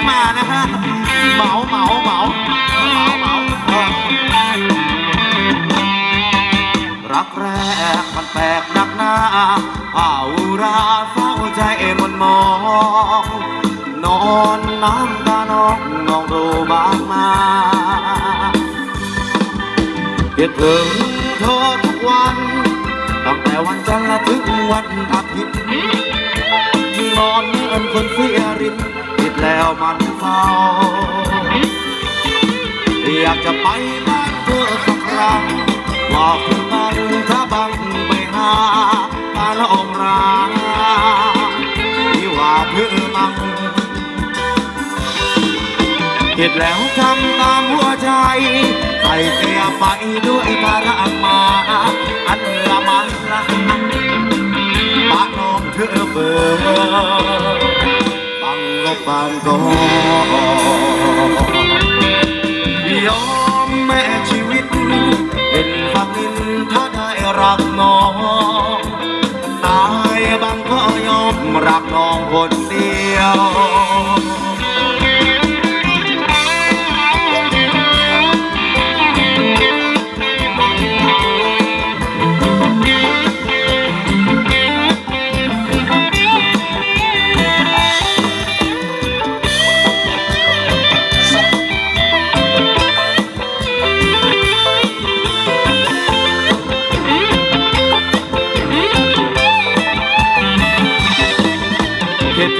งมานะฮะเหมาเหมาเหมาเหมาเหมารักแรกมันแปลกนักหน้าอาราเฝ้าใจมนมอง นอนน้ำตาน้องน้องรู้บางมาคิดถึงเธอทุกวันตั้งแต่วันจันทร์ถึงวันอาทิตย์นอนเหมือนคนเสียริน แล้วมันเศร้าอยากจะไปบ้านเธอสักครั้งว่าเธอบังถ้าบังไปหาตาละอองราที่ว่าเธอมังคิดแล้วทำตามหัวใจ ใส่เกียไปด้วยพลังมาอันละมันละปะนองเธอเบอบั ปานกอยอมแม่ชีวิต เป็นฝักดินถ้าได้รักน้อง ตายบางก็ยอมรักน้องคนเดียว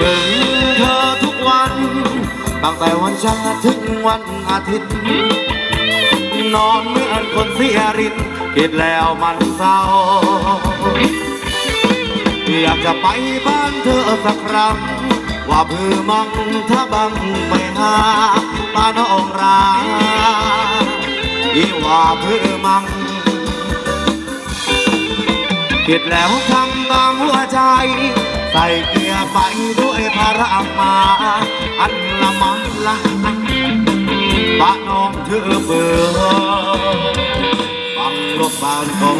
ถึงเธอทุกวัน ตั้งแต่วันจันทร์ถึงวันอาทิตย์ นอนเหมือนคนเสียรินคิดแล้วมันเศร้า อยากจะไปบ้านเธอสักครั้ง ว่าเพื่อมังถ้าบังไปหาตาน้องราที่ว่าเพื่อมังคิดแล้วทำตามหัวใจ ใส่เกียร์ไปด้วยพระมา อันละมันละปะน้องเธอเบื่อบังลบบานก็